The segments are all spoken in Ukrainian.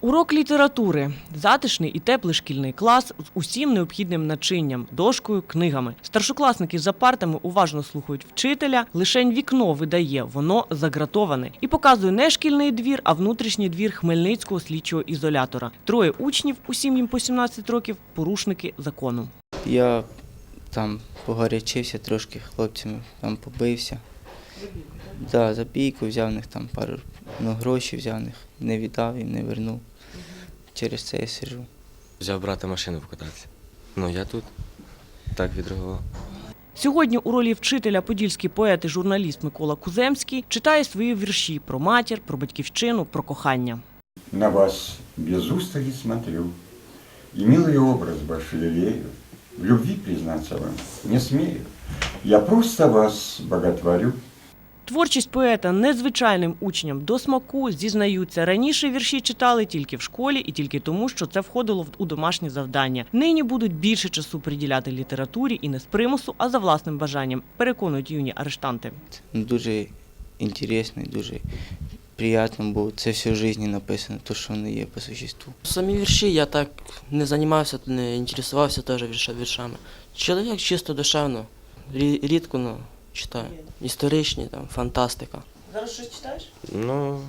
Урок літератури затишний і теплий шкільний клас з усім необхідним начинням, дошкою, книгами. Старшокласники за партами уважно слухають вчителя. Лишень вікно видає, воно загратоване і показує не шкільний двір, а внутрішній двір Хмельницького слідчого ізолятора. Троє учнів, усім їм по 17 років, порушники закону. Я там погарячився трошки хлопцями, там побився. Да, за бійку взяв них там пару ну, грошей взяв них, не віддав їм, не вернув. Через це я сижу. Взяв брата машину покататися. Ну, я тут так відреагував. Сьогодні у ролі вчителя подільський поет і журналіст Микола Куземський читає свої вірші про матір, про батьківщину, про кохання. На вас без устали смотрю, И милый образ ваш лелею, В любви признаться вам не смею. Я просто вас боготворю. Творчість поета незвичайним учням до смаку зізнаються. Раніше вірші читали тільки в школі і тільки тому, що це входило в- у домашні завдання. Нині будуть більше часу приділяти літературі і не з примусу, а за власним бажанням. Переконують юні арештанти. Ну, дуже інтересно і дуже приємно, бо це все в житті написано, то, що воно є по существу. Самі вірші я так не займався, не інтересувався теж вірша- віршами. Чоловік чисто душевно, рі- рідко ну, читаю. Історичні, там, фантастика. Зараз щось читаєш? Ну,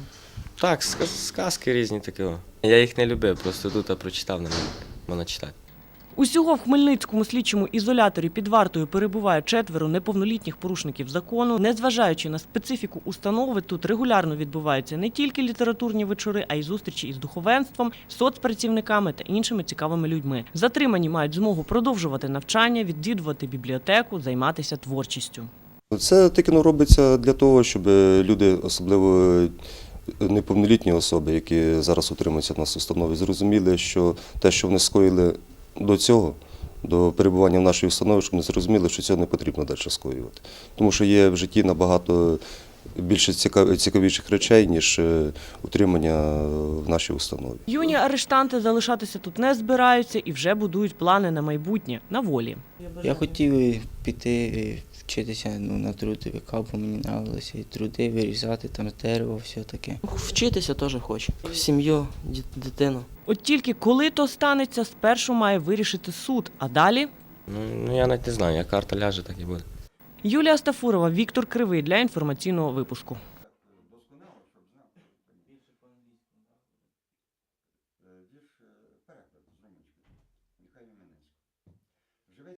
так, ска- сказки різні такі. Я їх не любив, просто тут я прочитав на мене читати. Усього в Хмельницькому слідчому ізоляторі під вартою перебуває четверо неповнолітніх порушників закону. Незважаючи на специфіку установи, тут регулярно відбуваються не тільки літературні вечори, а й зустрічі із духовенством, соцпрацівниками та іншими цікавими людьми. Затримані мають змогу продовжувати навчання, відвідувати бібліотеку, займатися творчістю. Це таки ну, робиться для того, щоб люди, особливо неповнолітні особи, які зараз утримуються в нас установі, зрозуміли, що те, що вони скоїли до цього, до перебування в нашій установі, щоб вони зрозуміли, що цього не потрібно далі скоювати. Тому що є в житті набагато більше цікав- цікавіших речей, ніж е, утримання в нашій установі. Юні арештанти залишатися тут не збираються і вже будують плани на майбутнє на волі. Я хотів піти вчитися ну, на трудовика, бо мені нравилося і труди вирізати, там дерево, все таке. Вчитися теж хочу. Сім'ю, дитину. От тільки коли то станеться, спершу має вирішити суд, а далі Ну, ну я навіть не знаю, як карта ляже, так і буде. Юлія Стафурова, Віктор Кривий для інформаційного випуску. Е, більше переклад з нехай.